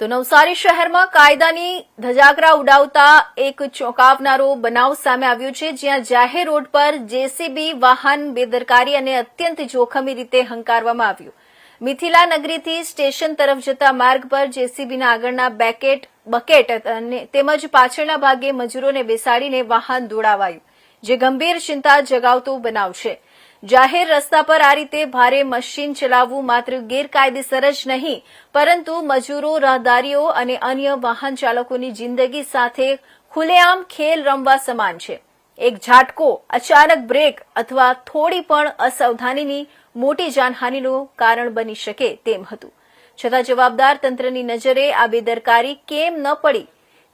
તો નવસારી શહેરમાં કાયદાની ધજાગરા ઉડાવતા એક ચોંકાવનારો બનાવ સામે આવ્યો છે, જ્યાં જાહેર રોડ પર જેસીબી વાહન બેદરકારી અને અત્યંત જોખમી રીતે હંકારવામાં આવ્યું. મિથિલા નગરીથી સ્ટેશન તરફ જતા માર્ગ પર જેસીબીના આગળના બેકેટ, બકેટ અને તેમજ પાછળના ભાગે મજૂરોને બેસાડીને વાહન દોડાવાયું. જે ગંભીર ચિંતા જગાવતો બનાવ છે. જાહેર રસ્તા પર આ રીતે ભારે મશીન ચલાવવું માત્ર ગેરકાયદેસર જ નહીં, પરંતુ મજૂરો, રાહદારીઓ અને અન્ય વાહન ચાલકોની જિંદગી સાથે ખુલ્લેઆમ ખેલ રમવા સમાન છે. એક ઝાટકો, અચાનક બ્રેક અથવા થોડી પણ અસાવધાનીની મોટી જાનહાનિનું કારણ બની શકે તેમ હતું. છતાં જવાબદાર તંત્રની નજરે આ બેદરકારી કેમ ન પડી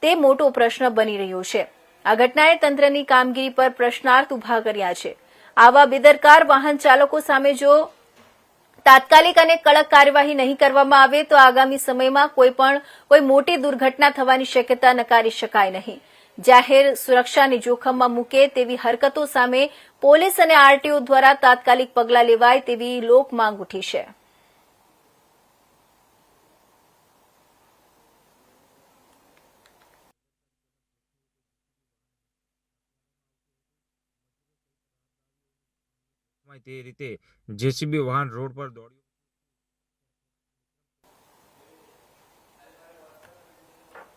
તે મોટો પ્રશ્ન બની રહ્યો છે. આ ઘટનાએ તંત્રની કામગીરી પર પ્રશ્નાર્થ ઊભા કર્યા છે. આવા બેદરકાર વાહન ચાલકો સામે જો તાત્કાલિક અને કડક કાર્યવાહી નહીં કરવામાં આવે, તો આગામી સમયમાં કોઈ પણ, કોઈ મોટી દુર્ઘટના થવાની શક્યતા નકારી શકાય નહીં. જાહેર સુરક્ષાને જોખમમાં મૂકે તેવી હરકતો સામે પોલીસ અને આરટીઓ દ્વારા તાત્કાલિક પગલાં લેવાય તેવી લોક માંગ ઉઠી છે. તે રીતે જેસીબી વાહન રોડ પર દોડ્યું